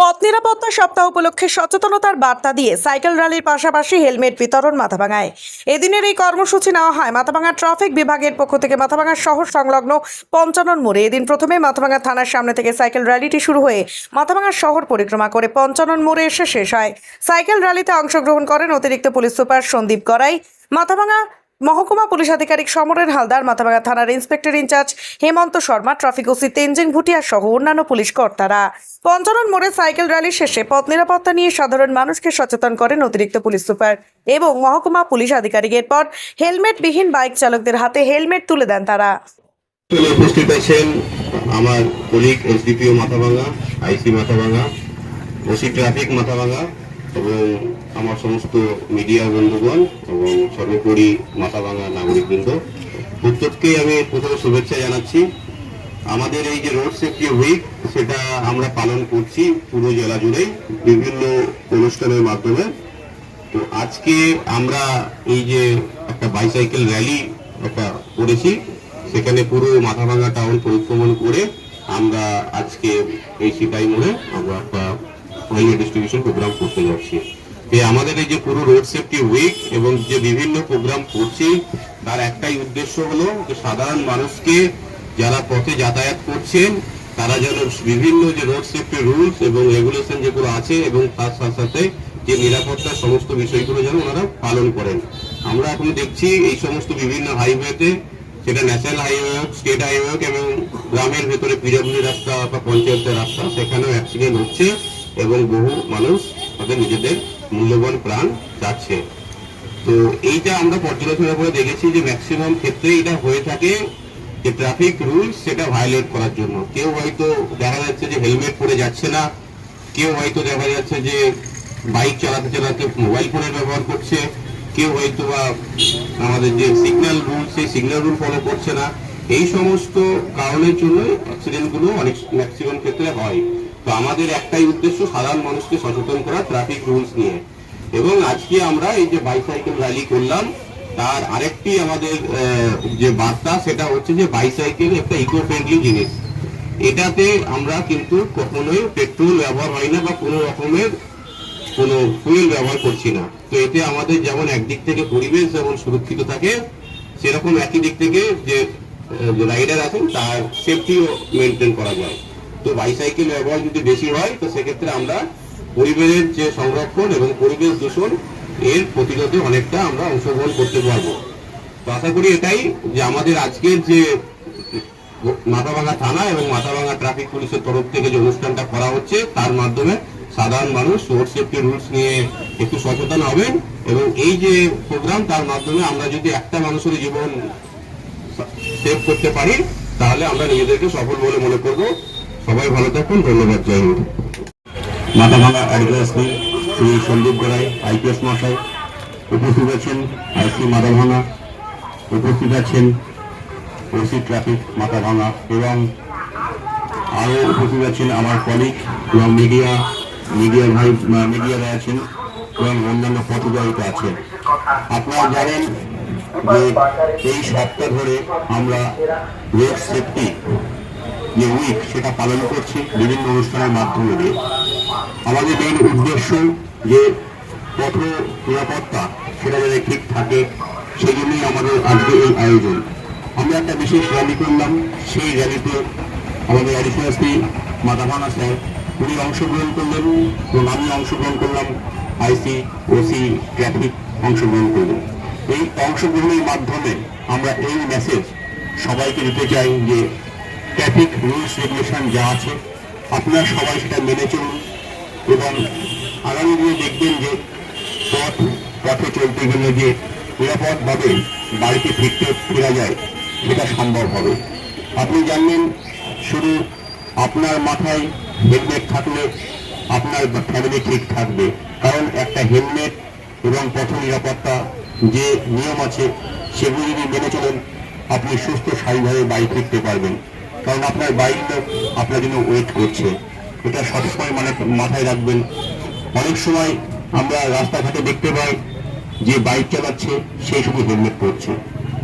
পথ নিরাপত্তা সপ্তাহ উপলক্ষে সচেতনতার বার্তা দিয়ে সাইকেল র্যালির পাশাপাশি হেলমেট বিতরণ মাথাভাঙায়। এদিনের এই কর্মসূচি নেওয়া হয় মাথাভাঙা ট্রাফিক বিভাগের পক্ষ থেকে মাথাভাঙা শহর সংলগ্ন পঞ্চানন মোড়ে। এদিন প্রথমে মাথাভাঙা থানার সামনে থেকে সাইকেল র্যালিটি শুরু হয়ে মাথাভাঙা শহর পরিক্রমা করে পঞ্চানন মোড়ে এসে শেষ হয়। সাইকেল র্যালিতে অংশগ্রহণ করেন অতিরিক্ত পুলিশ সুপার সন্দীপ গড়াই। মাথাভাঙা মহকুমা পুলিশ আধিকারিক সমরেন হালদার মাথাভাঙা থানার inspector incharge Hemanta Sharma, traffic OC Tenzing Bhutia সহ অন্যান্য পুলিশ কর্তারা। পঞ্চানন মোড়ে সাইকেল র্যালি শেষে পথ নিরাপত্তা নিয়ে সাধারণ মানুষকে সচেতন করেন অতিরিক্ত পুলিশ সুপার এবং মহকুমা পুলিশ আধিকারিক। এরপর হেলমেটবিহীন বাইক চালকদের হাতে হেলমেট তুলে দেন তারা। উপস্থিত আছেন আমার colleague SDPO IC OC traffic এবং আমার সমস্ত মিডিয়া বন্ধুগণ এবং সর্বোপরি মাথাভাঙা নাগরিকবৃন্দ প্রত্যেককেই আমি প্রথমে শুভেচ্ছা জানাচ্ছি। আমাদের এই যে রোড সেফটি উইক, সেটা আমরা পালন করছি পুরো জেলা জুড়েই, বিভিন্ন অনুষ্ঠানের মাধ্যমে। তো আজকে আমরা এই যে একটা বাইসাইকেল র্যালি একটা করেছি, সেখানে পুরো মাথাভাঙা টাউন পরিক্রমণ করে আমরা আজকে এই সিটাই মোড়ে আমরা একটা ডিস্ট্রিবিউশন প্রোগ্রাম করতে যাচ্ছি। তো আমাদের এই যে পুরো রোড সেফটি উইক এবং যে বিভিন্ন প্রোগ্রাম করছি, তার একটাই উদ্দেশ্য হলো যে সাধারণ মানুষকে যারা পথে যাতায়াত করছেন, তারা যেন বিভিন্ন যে রোড সেফটি রুলস এবং রেগুলেশন যেগুলো আছে এবং তার সাথে সাথে যে নিরাপত্তার সমস্ত বিষয়গুলো যেন ওনারা পালন করেন। আমরা এখন দেখছি এই সমস্ত বিভিন্ন হাইওয়েতে সেটা ন্যাশনাল হাইওয়ে হোক স্টেট হাইওয়ে হোক এবং গ্রামের ভেতরে পিডব্লিউ রাস্তা বা পঞ্চায়েতের রাস্তা, সেখানেও অ্যাক্সিডেন্ট হচ্ছে এবং বহু মানুষ তাদের নিজেদের মূল্যবান প্রাণ যাচ্ছে। তো এইটা আমরা পর্যালোচনা করে দেখেছি যে ম্যাক্সিমাম ক্ষেত্রে এটা হয়ে থাকে যে ট্রাফিক রুলস সেটা ভায়োলেট করার জন্য। কেউ হয়তো দেখা যাচ্ছে যে হেলমেট পরে যাচ্ছে না, কেউ হয়তো দেখা যাচ্ছে যে বাইক চালাতে চালাতে মোবাইল ফোনের ব্যবহার করছে, কেউ হয়তো বা আমাদের যে সিগন্যাল রুল সেই সিগন্যাল রুল ফলো করছে না। এই সমস্ত কারণের জন্যই অ্যাক্সিডেন্টগুলো অনেক ম্যাক্সিমাম ক্ষেত্রে হয়। তো আমাদের একটাই উদ্দেশ্য সাধারণ মানুষকে সচেতন করা ট্রাফিক রুলস নিয়ে। এবং আজকে আমরা এই যে বাইসাইকেল র্যালি করলাম, তার আরেকটি আমাদের যে বার্তা, সেটা হচ্ছে যে বাইসাইকেল একটা ইকো ফ্রেন্ডলি জিনিস। এটাতে আমরা কিন্তু কখনোই পেট্রোল ব্যবহার হয় না বা কোনো রকমের কোনো ফুয়েল ব্যবহার করছি না। তো এতে আমাদের যেমন একদিক থেকে পরিবেশ যেমন সুরক্ষিত থাকে, সেরকম একই দিক থেকে যে রাইডার আছেন, তার সেফটিও মেনটেন করা যায়। তো বাইসাইকেল ব্যবহার যদি বেশি হয়, তো সেক্ষেত্রে আমরা পরিবেশের যে সংরক্ষণ এবং পরিবেশ দূষণ, এর প্রতিরোধে অনেকটা আমরা অংশগ্রহণ করতে পারব। তো আশা করি এটাই যে আমাদের আজকের যে মাথাভাঙা থানা এবং মাথাভাঙা ট্রাফিক পুলিশের তরফ থেকে যে অনুষ্ঠানটা করা হচ্ছে, তার মাধ্যমে সাধারণ মানুষ রোড সেফটি রুলস নিয়ে একটু সচেতন হবেন এবং এই যে প্রোগ্রাম তার মাধ্যমে আমরা যদি একটা মানুষের জীবন সেভ করতে পারি, তাহলে আমরা নিজেদেরকে সফল বলে মনে করব। সবাই ভালো থাকুন, ধন্যবাদ, জয় হিন্দ। মাথাভাঙা অ্যাডভাইসমি শ্রী সন্দীপ গড়াই, আইপিএস মশাই উপস্থিত আছেন আইসি মাথাভাঙা, উপস্থিত আছেন ওসি ট্রাফিক মাথাভাঙা এবং আরও উপস্থিত আছেন আমার কলিগ এবং মিডিয়া মিডিয়া ভাই মিডিয়ারা আছেন এবং অন্যান্য পথচারিতা আছেন। আপনারা জানেন যে এই সপ্তাহ ধরে আমরা রোড সেফটি যে উইক সেটা পালন করছি বিভিন্ন অনুষ্ঠানের মাধ্যমে। দিয়ে আমাদের মেন উদ্দেশ্য যে পথ নিরাপত্তা সেটা যাতে ঠিক থাকে সেই জন্যই আমাদের আজকে এই আয়োজন। আমরা একটা বিশেষ র্যালি করলাম, সেই র্যালিতে আমাদের অ্যাডিশনাল মাদাভানা স্যার, উনি অংশগ্রহণ করলেন এবং আমি অংশগ্রহণ করলাম আইসি ওসি ট্রাফিক অংশগ্রহণ করলেন। এই অংশগ্রহণের মাধ্যমে আমরা এই মেসেজ সবাইকে দিতে চাই যে ট্রাফিক রুলস রেগুলেশন যা আছে, আপনারা সবাই সেটা মেনে চলুন এবং আগামী দিনে দেখবেন যে পথ, পথে চলতে গেলে যে নিরাপদভাবে বাড়িতে ফিরতে, ফেরা যায়, সেটা সম্ভব হবে। আপনি জানলেন শুধু আপনার মাথায় হেলমেট থাকলে আপনার ফ্যামিলি ঠিক থাকবে। কারণ একটা হেলমেট এবং পথ নিরাপত্তা যে নিয়ম আছে, সেগুলো যদি মেনে চলেন, আপনি সুস্থ স্বাভাবিকভাবে বাড়ি ফিরতে পারবেন। কারণ আপনার লোক আপনার জন্য ওয়েট করছে। এটা সবসময় মানে মাথায় রাখবেন। অনেক সময় আমরা রাস্তাঘাটে দেখতে পাই যে বাইক চালাচ্ছে, সেই শুধু হেলমেট পরছে।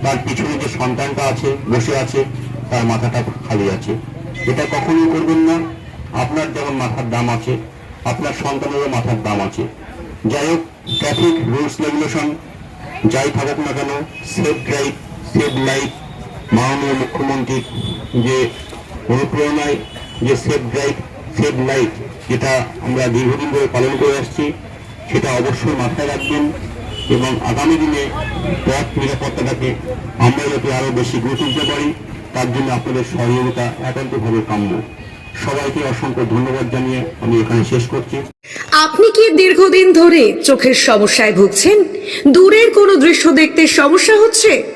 তার পিছনে যে সন্তানটা আছে, বসে আছে, তার মাথাটা খালি আছে। এটা কখনোই করবেন না। আপনার যেমন মাথার দাম আছে, আপনার সন্তানেরও মাথার দাম আছে। যাই হোক ট্রাফিক রুলস রেগুলেশন যাই থাকুক না কেন সেফ ড্রাইভ সেফ লাইফ মাননীয় মুখ্যমন্ত্রীর যে অনুপ্রেরণায়, যে সেফ ড্রাইভ সেফ লাইফ যেটা আমরা দীর্ঘদিন ধরে পালন করে আসছি, সেটা অবশ্যই মাথায় রাখবেন এবং আগামী দিনে পথ নিরাপত্তাটাকে আমরা যাতে আরও বেশি গুরুত্ব দিতে পারি, তার জন্য আপনাদের সহযোগিতা একান্তভাবে কাম্য। সবাইকে অসংখ্য ধন্যবাদ জানিয়ে আমি এখানে শেষ করছি। আপনি কি দীর্ঘদিন ধরে চোখের সমস্যায় ভুগছেন? দূরের কোনো দৃশ্য দেখতে সমস্যা হচ্ছে?